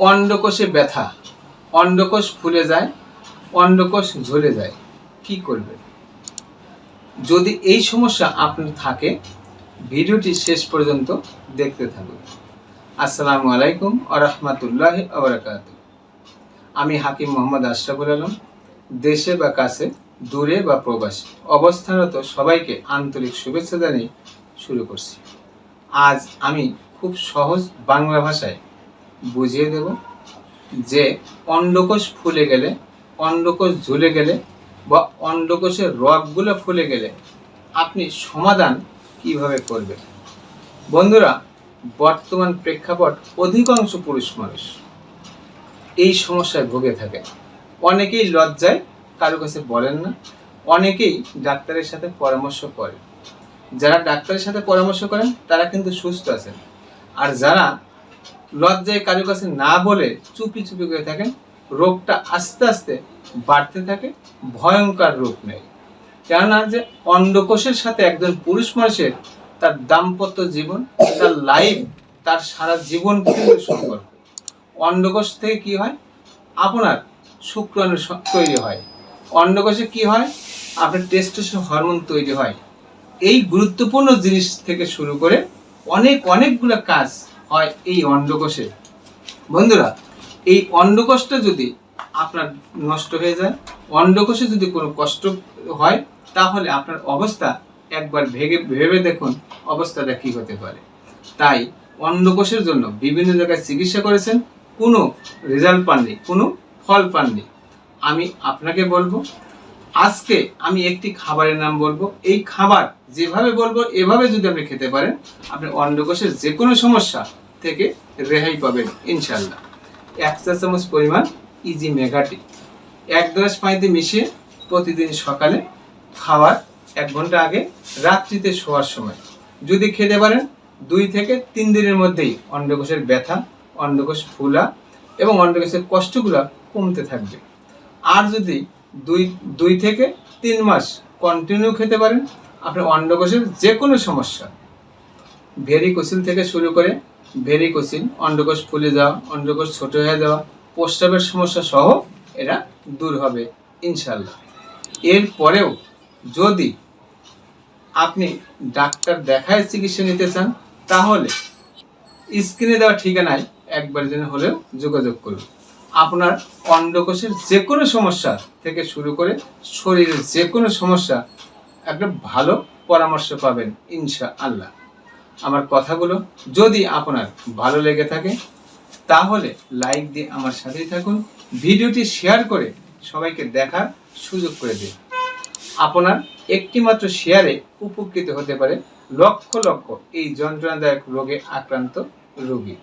অন্ডকোষে ব্যথা, অন্ডকোষ ফুলে যায়, অন্ডকোষ ঝরে যায়। কি করবেন যদি এই সমস্যা আপনার থাকে, ভিডিওটি শেষ পর্যন্ত দেখতে থাকুন। আসসালামু আলাইকুম আরহামতুল্লাহ আবরাকাত আমি হাকিম মোহাম্মদ আশরাফুল আলম, দেশে বা কাছে, দূরে বা প্রবাসী অবস্থানরত সবাইকে আন্তরিক শুভেচ্ছা জানিয়ে শুরু করছি। আজ আমি খুব সহজ বাংলা ভাষায় বুঝিয়ে দেব যে অন্ডকোষ ফুলে গেলে, অন্ডকোষ ঝুলে গেলে বা অন্ডকোষের রগগুলো ফুলে গেলে আপনি সমাধান কীভাবে করবেন? বন্ধুরা, বর্তমান প্রেক্ষাপট অধিকাংশ পুরুষ মানুষ এই সমস্যায় ভুগে থাকে। অনেকেই লজ্জায় কারও কাছে বলেন না, অনেকেই ডাক্তারের সাথে পরামর্শ করেন। যারা ডাক্তারের সাথে পরামর্শ করেন, তারা কিন্তু সুস্থ আছেন। আর যারা লজ্জায় কারও কাছে না বলে চুপি চুপি করে থাকেন, রোগটা আস্তে আস্তে বাড়তে থাকে, ভয়ঙ্কর রূপ নেয় কেননা যে অন্ডকোষের সাথে একজন পুরুষ মানুষের তার দাম্পত্য জীবন, তার লাইফ তার সারা জীবন কিন্তু সম্পর্ক। অন্ডকোষ থেকে কি হয়? আপনার শুক্রাণু তৈরি হয়। অন্ডকোষে কি হয়? আপনার টেস্টোস্টেরন হরমোন তৈরি হয়। এই গুরুত্বপূর্ণ জিনিস থেকে শুরু করে অনেক, অনেকগুলো কাজ হয় এই অন্ডকোষে। বন্ধুরা, এই অন্ডকোষটা যদি আপনার নষ্ট হয়ে যায়, অন্ডকোষে যদি কোনো কষ্ট হয়, তাহলে আপনার অবস্থা একবার ভেবে ভেবে দেখুন অবস্থাটা কি হতে পারে। তাই অন্ডকোষের জন্য বিভিন্ন জায়গায় চিকিৎসা করেছেন, কোনো রেজাল্ট পাননি, কোনো ফল পাননি। আমি আপনাকে বলব আজকে আমি একটি খাবারের নাম বলব। এই খাবার যেভাবে বলব, এভাবে যদি আপনি খেতে পারেন, আপনি অন্ডকোষের যে কোনো সমস্যা থেকে রেহাই পাবেন ইনশাল্লাহ এক চা চামচ পরিমাণ ইজি মেগাটি এক গ্লাস পানিতে মিশিয়ে প্রতিদিন সকালে খাওয়ার এক ঘণ্টা আগে রাত্রিতে শোয়ার সময়। যদি খেতে পারেন, দুই থেকে তিন দিনের মধ্যেই অন্ডকোষের ব্যথা অন্ডকোষ ফুলা এবং অন্ডকোষের কষ্টগুলো কমতে থাকবে। আর যদি দুই দুই থেকে তিন মাস কন্টিনিউ খেতে পারেন আপনার অন্ডকোষের যে কোনো সমস্যা। ভেরিকোসিল থেকে শুরু করে ভেরিকোসিল অন্ডকোষ ফুলে যাওয়া, অন্ডকোষ ছোট হয়ে যাওয়া, প্রস্রাবের সমস্যা সহ এরা দূর হবে ইনশাল্লাহ এরপরেও যদি আপনি ডাক্তার দেখায় চিকিৎসা নিতে চান, তাহলে স্ক্রিনে দেওয়া ঠিকানায় একবার যেন হলেও যোগাযোগ করুন। আপনার অন্ডকোষের যে কোনো সমস্যা থেকে শুরু করে শরীরের যে কোনো সমস্যা একটা ভালো পরামর্শ পাবেন ইনশা আল্লাহ আমার কথাগুলো যদি আপনার ভালো লেগে থাকে, তাহলে লাইক দিয়ে আমার সাথেই থাকুন, ভিডিওটি শেয়ার করে সবাইকে দেখার সুযোগ করে দিন। আপনার একটিমাত্র শেয়ারে উপকৃত হতে পারে লক্ষ লক্ষ এই যন্ত্রণাদায়ক রোগে আক্রান্ত রোগী।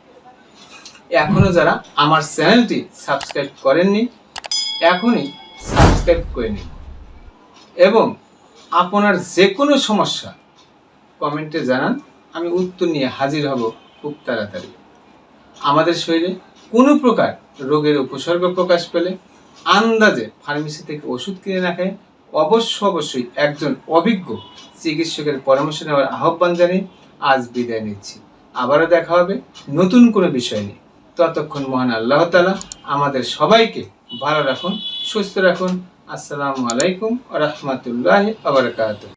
এখনও যারা আমার চ্যানেলটি সাবস্ক্রাইব করেননি, এখনই সাবস্ক্রাইব করে নিন। এবং আপনার যে কোনো সমস্যা, কমেন্টে জানান, আমি উত্তর নিয়ে হাজির হব খুব তাড়াতাড়ি। আমাদের শরীরে কোনো প্রকার রোগের উপসর্গ প্রকাশ পেলে আন্দাজে ফার্মেসি থেকে ওষুধ কিনে খায় অবশ্য অবশ্যই একজন অভিজ্ঞ চিকিৎসকের পরামর্শ নেওয়ার আহ্বান জানিয়ে আজ বিদায় নিচ্ছি। আবারও দেখা হবে নতুন কোনো বিষয় নিয়ে। ততক্ষণ মহান আল্লাহ তালা আমাদের সবাইকে ভালো রাখুন সুস্থ রাখুন। আসসালামু আলাইকুম রহমতুল্লাহ আবরকাত